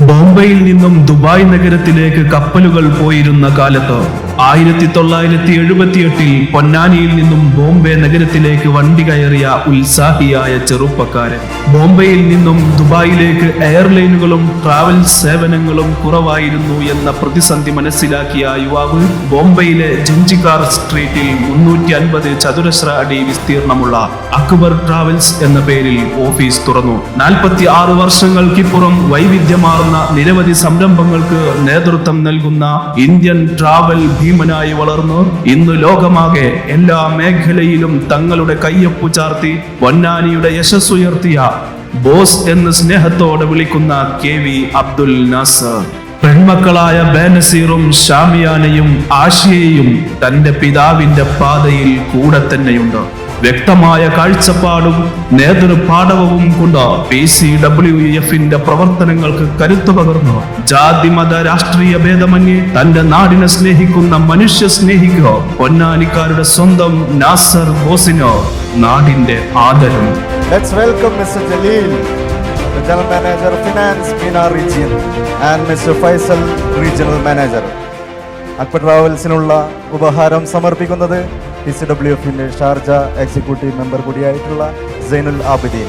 ബോംബെയിൽ നിന്നും ദുബായ് നഗരത്തിലേക്ക് കപ്പലുകൾ പോയിരുന്ന കാലത്ത് ആയിരത്തി തൊള്ളായിരത്തി എഴുപത്തിയെട്ടിൽ പൊന്നാനിയിൽ നിന്നും ബോംബെ നഗരത്തിലേക്ക് വണ്ടി കയറിയ ഉത്സാഹിയായ ചെറുപ്പക്കാരൻ. ബോംബെയിൽ നിന്നും ദുബായിലേക്ക് എയർലൈനുകളും ട്രാവൽ സേവനങ്ങളും കുറവായിരുന്നു എന്ന പ്രതിസന്ധി മനസ്സിലാക്കിയ യുവാവ് ബോംബെയിലെ ജഞ്ചിക്കാർ സ്ട്രീറ്റിൽ മുന്നൂറ്റി അൻപത് ചതുരശ്ര അടി വിസ്തീർണമുള്ള അക്ബർ ട്രാവൽസ് എന്ന പേരിൽ ഓഫീസ് തുറന്നു. നാൽപ്പത്തി ആറ് വർഷങ്ങൾക്കിപ്പുറം വൈവിധ്യമാർന്ന നിരവധി സംരംഭങ്ങൾക്ക് നേതൃത്വം നൽകുന്ന ഇന്ത്യൻ ട്രാവൽ ഭീമനായി വളർന്നു. ഇന്ന് ലോകമാകെ എല്ലാ മേഖലയിലും തങ്ങളുടെ കയ്യൊപ്പു ചാർത്തി പൊന്നാനിയുടെ യശസ്സുയർത്തിയ ബോസ് എന്ന് സ്നേഹത്തോടെ വിളിക്കുന്ന കെ വി അബ്ദുൽ നാസർ. പെൺമക്കളായ ബേനസീറും ഷാമിയാനയും ആഷിയയും തന്റെ പിതാവിന്റെ പാതയിൽ കൂടെ തന്നെയുണ്ട്. വ്യക്തമായ കാഴ്ചപ്പാടും നേതൃപാടവവും കൊണ്ട് പി സി ഡബ്ല്യു എഫിന്റെ പ്രവർത്തനങ്ങൾക്ക് കരുത്തു പകർന്നു. ജാതി മത രാഷ്ട്രീയ ഭേദമന്യേ തന്റെ നാടിനെ സ്നേഹിക്കുന്ന മനുഷ്യ സ്നേഹിക്കോ പൊന്നാനിക്കാരുടെ സ്വന്തം നാസർ ബോസിനോ നാടിന്റെ ആദരം. Welcome Mr. Jalil, the General Manager Finance Mina Region and Mr. Faisal Regional Manager. Akbar ട്രാവൽസിനുള്ള ഉപഹാരം സമർപ്പിക്കുന്നത് പി സി ഡബ്ല്യു എഫിന്റെ ഷാർജ എക്സിക്യൂട്ടീവ് മെമ്പർ കൂടിയായിട്ടുള്ള സൈനുൽ ആബിദീൻ